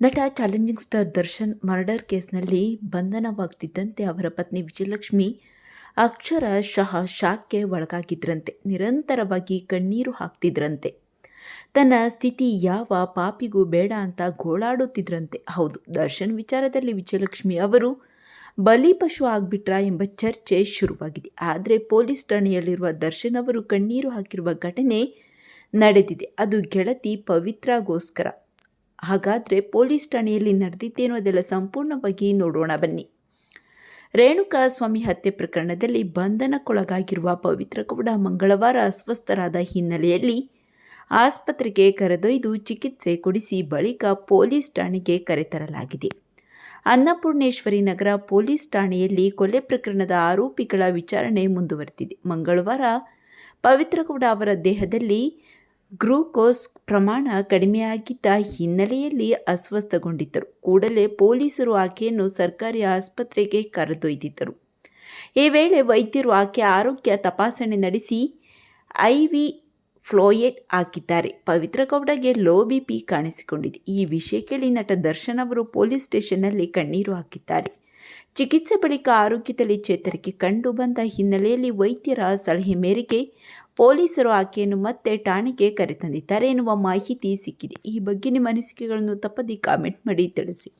ನಟ challenging star Darshan murder ಕೇಸ್ನಲ್ಲಿ ಬಂಧನವಾಗ್ತಿದ್ದಂತೆ ಅವರ ಪತ್ನಿ ವಿಜಯಲಕ್ಷ್ಮಿ ಅಕ್ಷರಶಃ ಶಾಕ್ಗೆ ಒಳಗಾಗಿದ್ರಂತೆ, ನಿರಂತರವಾಗಿ ಕಣ್ಣೀರು ಹಾಕ್ತಿದ್ರಂತೆ. ತನ್ನ ಸ್ಥಿತಿ ಯಾವ ಪಾಪಿಗೂ ಬೇಡ ಅಂತ ಗೋಳಾಡುತ್ತಿದ್ರಂತೆ. ಹೌದು, ದರ್ಶನ್ ವಿಚಾರದಲ್ಲಿ ವಿಜಯಲಕ್ಷ್ಮಿ ಅವರು ಬಲಿಪಶು ಆಗ್ಬಿಟ್ರ ಎಂಬ ಚರ್ಚೆ ಶುರುವಾಗಿದೆ. ಆದರೆ ಪೊಲೀಸ್ ಠಾಣೆಯಲ್ಲಿರುವ ದರ್ಶನ್ ಅವರು ಕಣ್ಣೀರು ಹಾಕಿರುವ ಘಟನೆ ನಡೆದಿದೆ. ಅದು ಗೆಳತಿ ಪವಿತ್ರಗೋಸ್ಕರ. ಹಾಗಾದರೆ ಪೊಲೀಸ್ ಠಾಣೆಯಲ್ಲಿ ನಡೆದಿದ್ದೇನೋ ಅದೆಲ್ಲ ಸಂಪೂರ್ಣವಾಗಿ ನೋಡೋಣ ಬನ್ನಿ. ರೇಣುಕಾ ಸ್ವಾಮಿ ಹತ್ಯೆ ಪ್ರಕರಣದಲ್ಲಿ ಬಂಧನಕ್ಕೊಳಗಾಗಿರುವ ಪವಿತ್ರಗೌಡ ಮಂಗಳವಾರ ಅಸ್ವಸ್ಥರಾದ ಹಿನ್ನೆಲೆಯಲ್ಲಿ ಆಸ್ಪತ್ರೆಗೆ ಕರೆದೊಯ್ದು ಚಿಕಿತ್ಸೆ ಕೊಡಿಸಿ ಬಳಿಕ ಪೊಲೀಸ್ ಠಾಣೆಗೆ ಕರೆತರಲಾಗಿದೆ ಅನ್ನಪೂರ್ಣೇಶ್ವರಿ ನಗರ ಪೊಲೀಸ್ ಠಾಣೆಯಲ್ಲಿ ಕೊಲೆ ಪ್ರಕರಣದ ಆರೋಪಿಗಳ ವಿಚಾರಣೆ ಮುಂದುವರೆದಿದೆ. ಮಂಗಳವಾರ ಪವಿತ್ರಗೌಡ ಅವರ ದೇಹದಲ್ಲಿ ಗ್ಲೂಕೋಸ್ ಪ್ರಮಾಣ ಕಡಿಮೆಯಾಗಿದ್ದ ಹಿನ್ನೆಲೆಯಲ್ಲಿ ಅಸ್ವಸ್ಥಗೊಂಡಿದ್ದರು. ಕೂಡಲೇ ಪೊಲೀಸರು ಆಕೆಯನ್ನು ಸರ್ಕಾರಿ ಆಸ್ಪತ್ರೆಗೆ ಕರೆದೊಯ್ದಿದ್ದರು. ಈ ವೇಳೆ ವೈದ್ಯರು ಆಕೆ ಆರೋಗ್ಯ ತಪಾಸಣೆ ನಡೆಸಿ ಐ ವಿ ಫ್ಲೋಯೆಡ್ ಹಾಕಿದ್ದಾರೆ. ಪವಿತ್ರ ಗೌಡಗೆ ಲೋ ಬಿಪಿ ಕಾಣಿಸಿಕೊಂಡಿದೆ. ಈ ವಿಷಯ ಕೇಳಿ ನಟ ದರ್ಶನ್ ಅವರು ಪೊಲೀಸ್ ಸ್ಟೇಷನ್ನಲ್ಲಿ ಕಣ್ಣೀರು ಹಾಕಿದ್ದಾರೆ. ಚಿಕಿತ್ಸೆ ಬಳಿಕ ಆರೋಗ್ಯದಲ್ಲಿ ಚೇತರಿಕೆ ಕಂಡು ಬಂದ ಹಿನ್ನೆಲೆಯಲ್ಲಿ ವೈದ್ಯರ ಸಲಹೆ ಮೇರೆಗೆ ಪೊಲೀಸರು ಆಕೆಯನ್ನು ಮತ್ತೆ ಠಾಣೆಗೆ ಕರೆತಂದಿದ್ದಾರೆ ಎನ್ನುವ ಮಾಹಿತಿ ಸಿಕ್ಕಿದೆ. ಈ ಬಗ್ಗೆ ನಿಮ್ಮ ಅನಿಸಿಕೆಗಳನ್ನು ತಪ್ಪದಿ ಕಾಮೆಂಟ್ ಮಾಡಿ ತಿಳಿಸಿ.